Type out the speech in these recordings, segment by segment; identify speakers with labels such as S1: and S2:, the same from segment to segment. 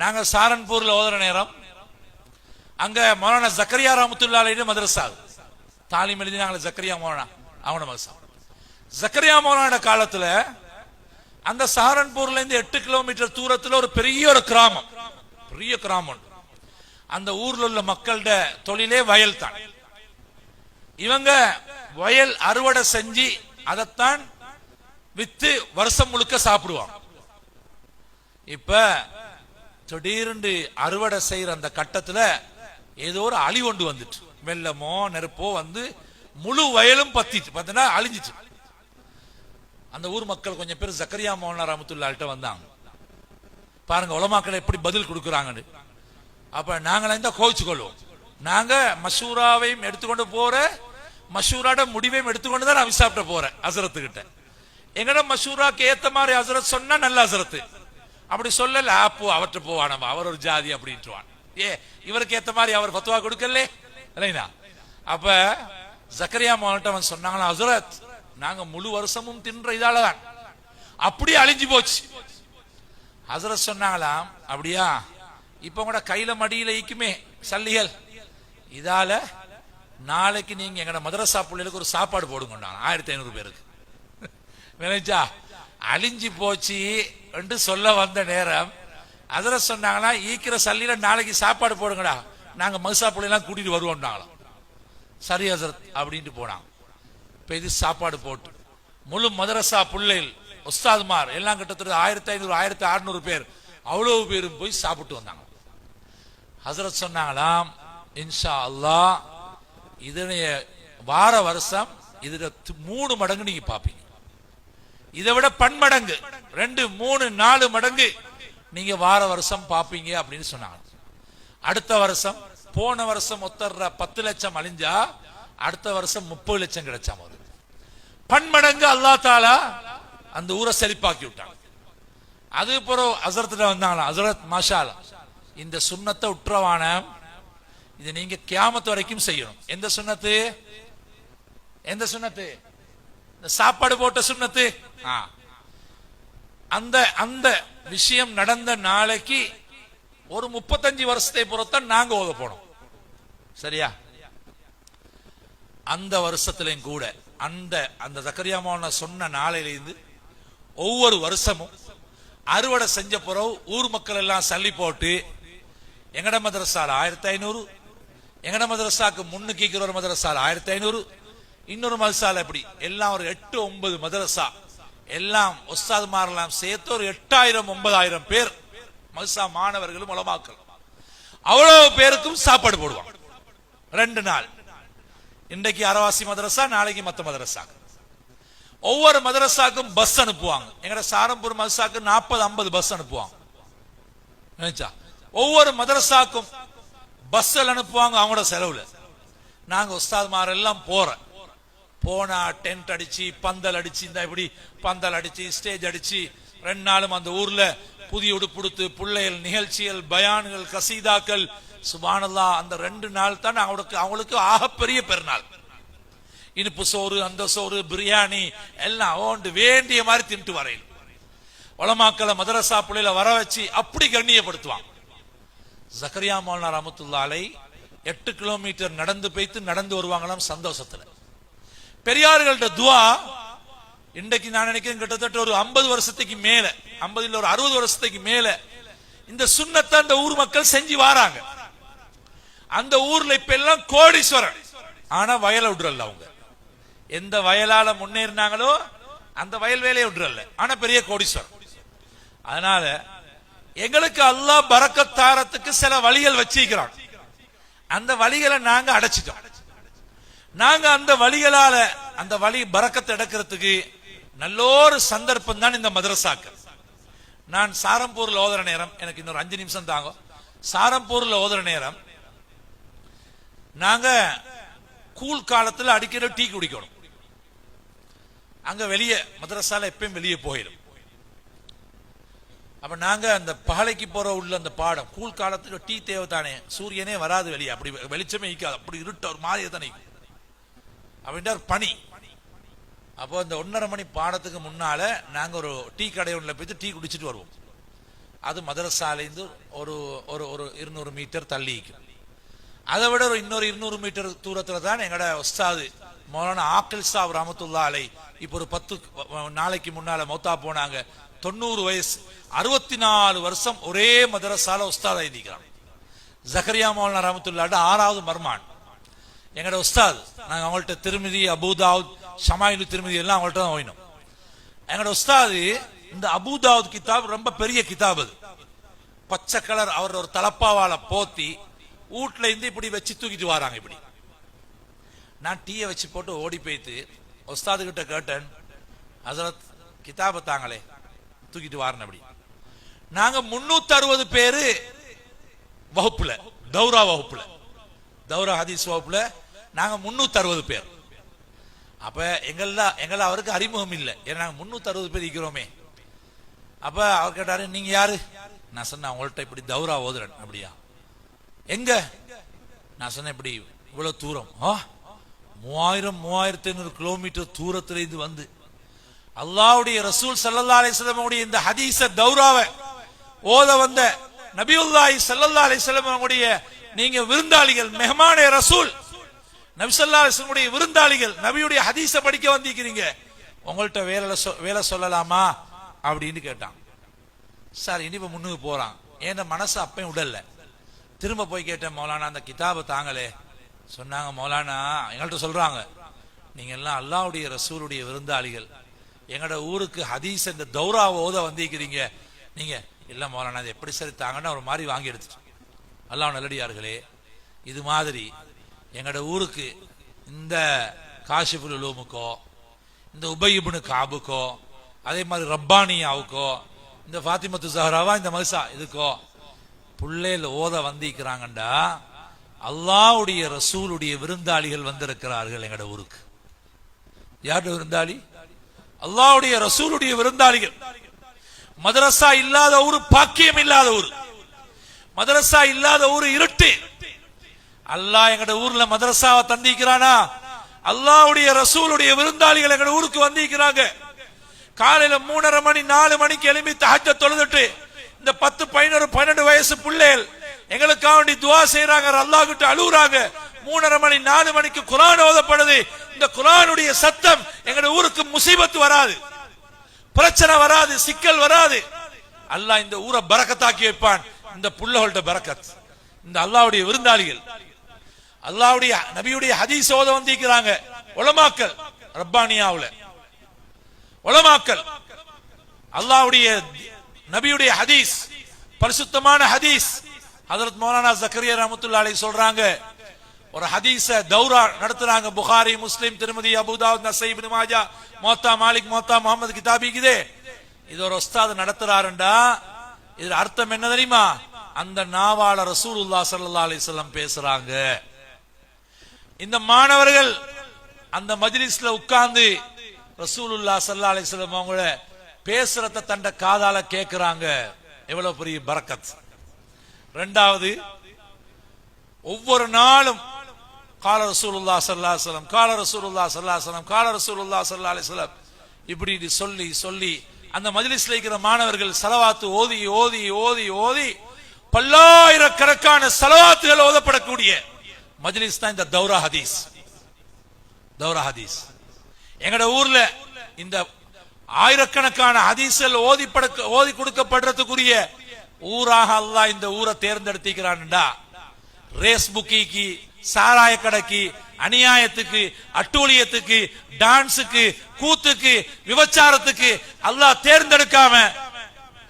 S1: நாங்க சாரன்பூர்ல ஓதுற நேரம். அங்க மௌலானா ஜக்கரியா ரஹமத்துல்லாஹி மதரசா தாலிம் எழுதினாங்களே ஜக்கரியா மௌலானா அவன மதரசா ஜக்கரியா மௌலான காலத்துல அந்த சாரன்பூர்ல இருந்து எட்டு கிலோமீட்டர் தூரத்துல ஒரு பெரிய ஒரு கிராமம். பெரிய கிராமம் அந்த ஊர்ல உள்ள மக்களோட தொழிலே வயல் தான். இவங்க வயல் அறுவடை செஞ்சு அதைத்தான் வித்து வருஷம் முழுக்க சாப்பிடுவாங்க. இப்ப திடீர்னு அறுவடை செய்யற அந்த கட்டத்துல ஏதோ ஒரு அழி கொண்டு வந்துட்டு வெள்ளமோ நெருப்போ வந்து முழு வயலும் பத்திட்டு பார்த்தீங்கன்னா அழிஞ்சிட்டு அந்த ஊர் மக்கள் கொஞ்சம் பேர் ஜக்கரியா மோகனார் ரமத்துல்லாட்ட வந்தாங்க. பாருங்க உலமாக்கள் எப்படி பதில் கொடுக்குறாங்கன்னு. அப்ப நாங்களே தான் கோவிச்சு கொள்வோம் நாங்க மஷூராவையும் எடுத்துக்கொண்டு போற மசூராட முடிவையும் எடுத்துக்கொண்டு தான் நான் விசாப்பிட்ட போறேன் அசரத்துக்கிட்ட எங்கட மசூராக்கு ஏத்த மாதிரி அசரத் சொன்னா நல்ல அசரத்து அப்படி சொல்லல அப்போ அவற்றை நம்ம அவர் ஒரு ஜாதி அப்படின்ட்டுவான். ஏ இவருக்கு ஏத்த மாதிரி அவர் பத்துவா கொடுக்கல இல்லைங்களா அப்ப ஜக்கரியா மாவட்டம் அவன் சொன்னாங்களா அசுரத் நாங்க முழு வருஷமும் தின்ற இதாலதான். அப்படியே அழிஞ்சு போச்சு. ஹசரத் சொன்னாங்களாம் அப்படியா? இப்ப கூட கையில மடியில ஈக்குமே சல்லிகள். இதால நாளைக்கு நீங்க எங்கட மதரசா பிள்ளைகளுக்கு ஒரு சாப்பாடு போடுங்க ஆயிரத்தி ஐநூறு பேருக்கு. நினைச்சா அழிஞ்சு போச்சு என்று சொல்ல வந்த நேரம். அதில் சொன்னாங்கன்னா ஈக்கிற சல்லியில் நாளைக்கு சாப்பாடு போடுங்கடா. நாங்கள் மதுசா பிள்ளைலாம் கூட்டிட்டு வருவோம்னாங்களாம். சரி ஹசரத் அப்படின்ட்டு போனாங்க. இப்போ இது சாப்பாடு போட்டு. முழு மதரசா பிள்ளைகள் உஸ்தாதுமார் எல்லாம் கிட்டத்தட்ட ஆயிரத்தி ஐநூறு ஆயிரத்தி அறுநூறு பேர் அவ்வளவு பேரும் போய் சாப்பிட்டு வந்தாங்க. ஹசரத் சொன்னாங்களாம் இன்ஷா அல்லாஹ் இதனைய வார வருஷம் இதில் மூணு மடங்கு நீங்கள் பார்ப்பீங்க இதை விட பன்மடங்கு. ரெண்டு மூணு நாலு மடங்கு. நீங்க வார வருஷம் பாப்பீங்க அப்படின்னு சொன்னாங்க. அடுத்த வருஷம் போன வருஷம் ஒத்தர்ற பத்து லட்சம் அழிஞ்சா அடுத்த வருஷம் முப்பது லட்சம் கிடைச்சாம பன்மடங்கு அல்லா தாலா அந்த ஊரை செழிப்பாக்கி விட்டாங்க. அது பிறகு அசரத்துல வந்தாங்களா அசரத் மாஷாலா இந்த சுண்ணத்தை உற்றவான இது நீங்க கியாமத்து வரைக்கும் செய்யணும். எந்த சுண்ணத்து? எந்த சுண்ணத்து? இந்த சாப்பாடு போட்ட சுண்ணத்து. அந்த அந்த விஷயம் நடந்த நாளைக்கு ஒரு முப்பத்தஞ்சு வருஷத்தை பொறுத்தான் நாங்க ஓத போனோம். சரியா? அந்த வருஷத்திலையும் கூட அந்த அந்த ஜக்கரியா மோகன சொன்ன நாளையிலிருந்து ஒவ்வொரு வருஷமும் அறுவடை செஞ்ச பிறகு ஊர் மக்கள் எல்லாம் சல்லி போட்டு எங்கட மதரசால ஆயிரத்தி ஐநூறு எங்கட மதரசாக்கு முன்னுக்கு ஒரு மதரசால ஆயிரத்தி ஐநூறு இன்னொரு மதரசால எப்படி? எல்லாம் ஒரு எட்டு ஒன்பது மதரசா எல்லாம் ஒஸ்தாதுமாரெல்லாம் சேர்த்து ஒரு எட்டாயிரம் ஒன்பதாயிரம் பேர் மதரசா மாணவர்களும் உலமாக்கள். அவ்வளவு பேருக்கும் சாப்பாடு போடுவாங்க. ரெண்டு நாள். இன்றைக்கு அரவாசி மதரசா நாளைக்கு மத்த மதரசா ஒவ்வொரு மதரசாக்கும் பஸ் அனுப்புவாங்க. எங்கட சாரம்பூர் மதரசாக்கு நாற்பது ஐம்பது பஸ் அனுப்புவாங்க. நினைச்சா? ஒவ்வொரு மதரசாக்கும் பஸ்ஸில் அனுப்புவாங்க அவங்களோட செலவுல. நாங்க உஸ்தாத்மார் எல்லாம் போறோம். போனா டென்ட் அடிச்சு பந்தல் அடிச்சு இந்த இப்படி பந்தல் அடிச்சு ஸ்டேஜ் அடிச்சு ரெண்டு நாளும் அந்த ஊர்ல புதிய உடுப்புடுத்து பிள்ளைகள் நிகழ்ச்சிகள் பயான்கள் கசீதாக்கள் சுபானல்லா அந்த ரெண்டு நாள் தான் அவங்களுக்கு அவங்களுக்கு ஆகப்பெரிய பெருநாள். இனிப்பு சோறு அந்த சோறு பிரியாணி எல்லாம் ஓண்டு வேண்டிய மாதிரி தின்ட்டு வரையில். வளமாக்களை மதரசா பிள்ளையில வர வச்சு அப்படி கண்ணியப்படுத்துவான். ஜக்கரியா மௌலானா ரஹமத்துல்லாலை எட்டு கிலோமீட்டர் நடந்து போய்த்து நடந்து வருவாங்களாம் சந்தோஷத்துல. பெரியார்கள்ட்ட துவா இன்றைக்கு நான் நினைக்கிறேன் கிட்டத்தட்ட ஒரு ஐம்பது வருஷத்துக்கு மேல ஐம்பது இல்ல ஒரு அறுபது வருஷத்துக்கு மேல இந்த சுண்ணத்தை அந்த ஊர் மக்கள் செஞ்சு வாராங்க. அந்த ஊர்ல இப்ப எல்லாம் கோடீஸ்வரன் ஆனா வயலை விடுறல்ல அவங்க. எந்த வயலால முன்னேறினாங்களோ அந்த வயல் வேலையை விடுறல்ல. ஆனா பெரிய கோடீஸ்வரன் அதனால எங்களுக்கு அல்லாஹ் பறக்கத்தாரத்துக்கு சில வழிகள் வச்சிருக்கிறான். அந்த வழிகளை நாங்க அடைச்சிட்டோம். நாங்க அந்த வழிகளால அந்த வழி பறக்கத்தை எடுக்கிறதுக்கு நல்லோரு சந்தர்ப்பம் தான் இந்த மதரசாக்கு. நான் சாரம்பூர்ல ஓதுற நேரம் எனக்கு இன்னொரு அஞ்சு நிமிஷம் தாங்க சாரம்பூர்ல ஓதுற நேரம் நாங்க கூல் காலத்துல அடிக்கடி டீ குடிக்கணும். அங்க வெளியே மதரசால எப்பயும் வெளியே போயிடும் அப்ப நாங்க அந்த பகலைக்கு போற உள்ள அந்த பாடம் கூல் காலத்துல டீ தேவை தானே சூரியனே வராது வெளியே அப்படி வெளிச்சமே இருக்காது அப்படி இருட்ட ஒரு மாதிரியே தானே அப்படின்ட்டு ஒரு பனி அப்போ இந்த ஒன்றரை மணி பாடத்துக்கு முன்னால நாங்கள் ஒரு டீ கடை ஒன்றில் போயிட்டு டீ குடிச்சிட்டு வருவோம். அது மதரசாலேருந்து ஒரு ஒரு ஒரு இருநூறு மீட்டர் தள்ளிக்கும் அதை விட ஒரு இன்னொரு இருநூறு மீட்டர் தூரத்தில் தான் எங்களோட உஸ்தாது மௌலானா ஆக்கில் சாப் ரஹமத்துல்லா அலை இப்போ ஒரு பத்து நாளைக்கு முன்னால மௌத்தா போனாங்க. தொண்ணூறு வயசு அறுபத்தி நாலு வருஷம் ஒரே மதரசால உஸ்தாத் எழுதிக்கிறான். ஜக்கரியா மௌலானா ரஹமத்துல்லாட்ட ஆறாவது மர்மான். எங்கட உஸ்தாத் நாங்கள் அவங்கள்ட்ட திருமதி அபுதாவுத் சமாயினு திருமதி எல்லாம் அவங்கள்ட்ட தான் ஓயினோம் எங்கட உஸ்தாது இந்த அபுதாவுத் கிதாப் ரொம்ப பெரிய கிதாப் அது. பச்சை கலர் அவர் ஒரு தலப்பாவால போத்தி வீட்டுல இருந்து இப்படி வச்சு தூக்கிட்டு வராங்க இப்படி. நான் டீயை வச்சு போட்டு ஓடி போய்த்து உஸ்தாது கிட்ட கேட்டேன் ஹசரத் கிதாபை தாங்களே தூக்கிட்டு வாரன் அப்படி. நாங்க முன்னூத்தி அறுபது பேரு வகுப்புல தௌரா வகுப்புல. தௌரா ஹதீஸ் வகுப்புல நாங்கள் முந்நூற்றி அறுபது பேர். அப்போ எங்கள எங்கள அவருக்கு அறிமுகம் இல்லை. ஏன்னா நாங்கள் முன்னூத்தி அறுபது பேர் இருக்கிறோமே. அப்போ அவர் கேட்டாரு நீங்கள் யாரு? நான் சொன்னேன் அவங்கள்ட்ட இப்படி தௌரா ஓதுறேன். அப்படியா. எங்க? நான் சொன்னேன் இப்படி இவ்வளோ தூரம். ஆ? மூவாயிரம் மூவாயிரத்தி ஐநூறு கிலோமீட்டர் தூரத்துல இருந்து வந்து. அல்லாவுடைய ரசூல் சல்லல்லா அலிஸ்லமுடைய இந்த ஹதீச தௌராவை ஓத வந்த நபியுல்லாஹி சல்லல்லா அலிஸ்லம் அவங்களுடைய நீங்க விருந்தாளிகள் மெஹமானே ரசூல் நபி விருந்தாளிகள் நபியுடைய ஹதீஸ படிக்க வந்திருக்கிறீங்க. உங்கள்கிட்ட வேலை சொ- வேலை சொல்லலாமா? அப்படின்னு கேட்டான். சார் இனிப்ப முன்னுக்கு போறான். என் மனசு அப்பயும் உடல்ல. திரும்ப போய் கேட்டேன் மௌலானா அந்த கிதாபை தாங்களே. சொன்னாங்க மௌலானா எங்கள்கிட்ட சொல்றாங்க நீங்க எல்லாம் அல்லாஹ்வுடைய ரசூலுடைய விருந்தாளிகள். எங்களோட ஊருக்கு ஹதீஸ் இந்த தௌரா ஓத வந்திருக்கிறீங்க. நீங்க இல்லை மௌலானா அது எப்படி சரி தாங்கன்னா ஒரு மாதிரி வாங்கி எடுத்துட்டு. அல்லாஹ் நல்லடியார்களே இது மாதிரி எங்களோட ஊருக்கு இந்த காஷிபுல் உலூமுக்கோ இந்த உபயிபுனு காபுக்கோ அதே மாதிரி ரப்பானியாவுக்கோ இந்த ஃபாத்திமத்து ஜஹராவா இந்த மல்சா இதுக்கோ புள்ளையில ஓத வந்திருக்கிறாங்கண்டா அல்லாவுடைய ரசூலுடைய விருந்தாளிகள் வந்திருக்கிறார்கள் எங்கட ஊருக்கு. யாருடைய விருந்தாளி? அல்லாவுடைய ரசூலுடைய விருந்தாளிகள். மதரசா இல்லாத ஊர் பாக்கியம் இல்லாத ஊர். மதரசா இல்லாத ஊர் இருட்டு. அல்லாஹ் எங்கட ஊர்ல மதரசாவை தந்திக்கிறானா அல்லாவுடைய ரசூலுடைய விருந்தாளிகள் எங்கட ஊருக்கு வந்திருக்கிறாங்க. காலையில மூணரை மணி நாலு மணிக்கு எழுப்பி தஹஜ்ஜ தொழுதுட்டு இந்த பத்து பதினொரு பன்னெண்டு வயசு பிள்ளைகள் எங்களுக்காக வேண்டி துவா செய்யறாங்க அல்லாஹ் கிட்ட அழுகுறாங்க. மூணரை மணி நாலு மணிக்கு குரான் ஓதப்படுது. இந்த குரானுடைய சத்தம் எங்கட ஊருக்கு முசீபத்து வராது. பிரச்சனை வராது சிக்கல் வராது. அல்லாஹ் இந்த ஊரை பறக்கத்தாக்கி வைப்பான். இந்த புள்ளகள்ட்ட பறக்கத். இந்த அல்லாவுடைய விருந்தாளிகள். அல்லாவுடைய நபியுடைய ஹதீஸ் ஓத வந்திருக்கிறாங்க. உலமாக்கல் ரப்பானியாவுல. உலமாக்கல் அல்லாவுடைய நபியுடைய ஹதீஸ் பரிசுத்தமான ஹதீஸ். ஹதரத் மௌலானா ஜக்கரியா ரஹ்மத்துல்லாஹி சொல்றாங்க ஒரு ஹதீஸ தௌரா நடத்துறாங்க புகாரி முஸ்லிம் திருமதி அபுதாவுத் நசை இப்னு மாஜா மோத்தா மாலிக் மோத்தா முகமது கிதாபிக்குதே இது ஒரு உஸ்தாத் நடத்துறாருண்டா. இதுல அர்த்தம் என்ன தெரியுமா? அந்த நாவால ரசூலுல்லாஹ் ஸல்லல்லாஹு அலைஹி பேசுறாங்க. இந்த மாணவர்கள் அந்த மஜ்லிஸ்ல உட்கார்ந்து ரசூலுல்லா சல்லா அலைஹி அவங்கள பேசுறத தண்ட காதால கேட்கிறாங்க எவ்வளவு பெரிய பரக்கத். ரெண்டாவது ஒவ்வொரு நாளும் கால ரசூலுல்லா சல்லா சலம் கால ரசூலுல்லா சல்லா சலம் கால ரசூலுல்லா சல்லா அலைஹி இப்படி சொல்லி சொல்லி அந்த மஜ்லிஸ்ல இருக்கிற மாணவர்கள் சலவாத்து ஓதி ஓதி ஓதி ஓதி பல்லாயிரக்கணக்கான சலவாத்துகள் ஓதப்படக்கூடிய மஜ்லிஸ் தான் இந்த தௌரா ஹதீஸ். தௌரா ஹதீஸ். எங்கட ஊர்ல இந்த ஆயிரக்கணக்கான ஹதீசல் ஓதி படுக்க ஓதி கொடுக்கப்படுறதுக்குரிய ஊராக அல்லாஹ் இந்த ஊரை தேர்ந்தெடுத்திக்கிறான்டா ரேஸ் புக்கிக்கு சாராய கடைக்கு அநியாயத்துக்கு அட்டூழியத்துக்கு டான்ஸுக்கு கூத்துக்கு விபச்சாரத்துக்கு அல்லாஹ் தேர்ந்தெடுக்காம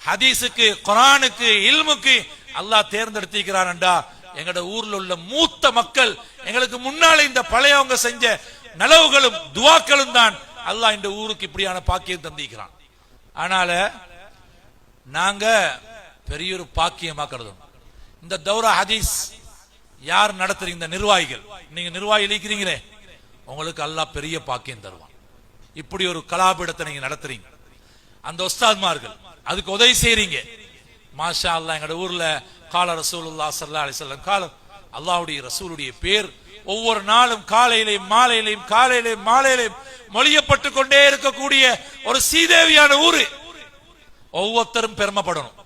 S1: ஹதீஸுக்கு குரானுக்கு இல்முக்கு அல்லாஹ் தேர்ந்தெடுத்திருக்கிறான்டா. எங்கட ஊர்ல உள்ள மூத்த மக்கள் எங்களுக்கு முன்னால இந்த பழையவங்க செஞ்ச நலவுகளும் துவாக்களும் தான் அல்லாஹ் இந்த ஊருக்கு இப்படியான பாக்கியம் தந்திக்கிறான் அதனால நாங்க பெரிய ஒரு பாக்கியமா கருதும் இந்த தௌரா ஹதீஸ் யார் நடத்துறீங்க? இந்த நிர்வாகிகள். நீங்க நிர்வாகி இருக்கிறீங்களே. உங்களுக்கு அல்லாஹ் பெரிய பாக்கியம் தருவான். இப்படி ஒரு கலாபீடத்தை நீங்க நடத்துறீங்க. அந்த உஸ்தாத்மார்கள் அதுக்கு உதவி செய்யறீங்க மாஷா அல்லா எங்கட ஊர்ல கால ரசூலுல்லா சல்லா அலைஹி வஸல்லம் கால அல்லாஹ்வுடைய ரசூலுடைய பேர் ஒவ்வொரு நாளும் காலையிலையும் மாலையிலையும் காலையிலையும் மாலையிலையும் மொழியப்பட்டு கொண்டே இருக்கக்கூடிய ஒரு சீதேவியான ஊரு. ஒவ்வொருத்தரும் பெருமைப்படணும்.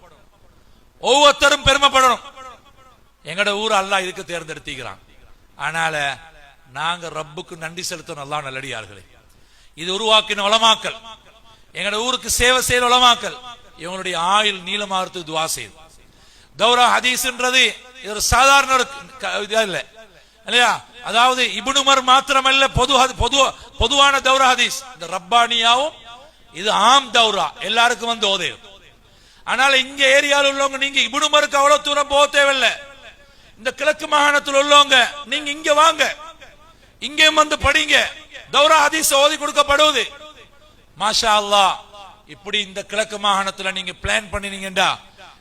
S1: ஒவ்வொருத்தரும் பெருமைப்படணும். எங்கட ஊர் அல்லாஹ் இதுக்கு தேர்ந்தெடுத்திக்கிறான் ஆனால நாங்க ரப்புக்கு நன்றி செலுத்தணும் அல்லா நல்லடியார்களே. இது உருவாக்கின உளமாக்கல் எங்கட ஊருக்கு சேவை செய்யற உளமாக்கல் இவங்களுடைய ஆயுள் நீளமாறுத்து துவா செய்யுது தௌரா ஹதீஸ்ன்றது இது ஒரு சாதாரண ஒரு க- இதா இல்லையா? அதாவது இபுனுமர் மாத்திரமல்ல பொது பொது பொதுவான தௌரா ஹதீஸ். இந்த ரப்பானியாவும் இது ஆம் தௌரா. எல்லாருக்கும் வந்து ஓதே. ஆனால் இங்க ஏரியாவில் உள்ளவங்க நீங்க இபுனுமருக்கு அவ்வளவு தூரம் போக தேவையில்லை. இந்த கிழக்கு மாகாணத்தில் உள்ளவங்க நீங்க இங்க வாங்க. இங்கே வந்து படிங்க. தௌரா ஹதீஸ் ஓதி கொடுக்கப்படுவது. மாஷா அல்லாஹ் இப்படி இந்த கிழக்கு மாகாணத்தில் நீங்க பிளான் பண்ணினீங்கடா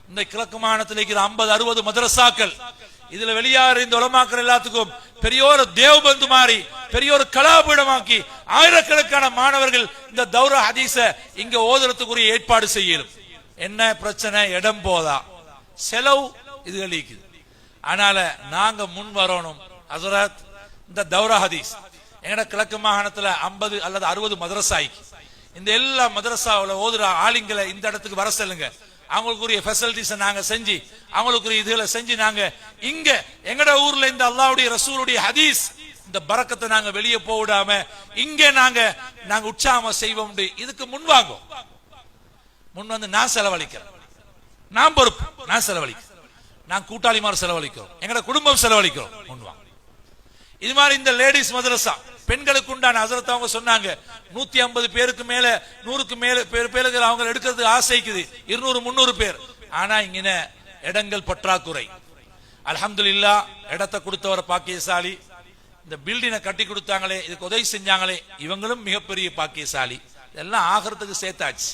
S1: இந்த கிழக்கு மாநிலத்தில் இருக்கிற ஐம்பது அறுபது மதரசாக்கள். இதுல வெளியாறு இந்த உலமாக்கள் எல்லாத்துக்கும் பெரிய ஒரு தேவபந்து மாறி பெரிய ஒரு கலாபீடமாக்கி ஆயிரக்கணக்கான மாணவர்கள் இந்த தௌர ஹதீச இங்க ஓதுறதுக்குரிய ஏற்பாடு செய்யணும் என்ன பிரச்சனை? இடம் போதா. செலவு இது அளிக்குது. அதனால நாங்க முன் வரணும். ஹசரத் இந்த தௌர ஹதீஸ். எங்கட கிழக்கு மாகாணத்துல ஐம்பது அல்லது அறுபது மதரசாய்க்கு. இந்த எல்லா மதரசாவுல ஓதுற ஆளுங்களை இந்த இடத்துக்கு வர சொல்லுங்க. அவங்களுக்குரிய ஃபெசிலிட்டிஸை நாங்கள் செஞ்சு அவங்களுக்குரிய இதுகளை செஞ்சு நாங்கள் இங்கே எங்கட ஊர்ல இந்த அல்லாவுடைய ரசூலுடைய ஹதீஸ் இந்த பறக்கத்தை நாங்கள் வெளியே போடாம இங்கே நாங்கள் நாங்கள் உற்சாகம் செய்வோம் இதுக்கு முன்வாங்கும் முன் வந்து நான் செலவழிக்கிறேன். நான் பொறுப்பு நான் செலவழிக்கிறேன். நான் கூட்டாளிமார் செலவழிக்கிறோம். எங்கட குடும்பம் செலவழிக்கிறோம். முன்வாங்க இது மாதிரி இந்த லேடிஸ் மதரசா பெண்களுக்கு உண்டான அசரத்தை அவங்க சொன்னாங்க. நூத்தி ஐம்பது பேருக்கு மேல நூறுக்கு மேல பேர் பேருக்கு அவங்க எடுக்கிறதுக்கு ஆசைக்குது. இருநூறு முந்நூறு பேர். ஆனா இங்க இடங்கள் பற்றாக்குறை. அல்ஹம்துலில்லா இடத்தை கொடுத்தவர் பாக்கியசாலி. இந்த பில்டிங்கை கட்டி கொடுத்தாங்களே இதுக்கு உதவி செஞ்சாங்களே இவங்களும் மிகப்பெரிய பாக்கியசாலி. இதெல்லாம் ஆகிறதுக்கு சேர்த்தாச்சு.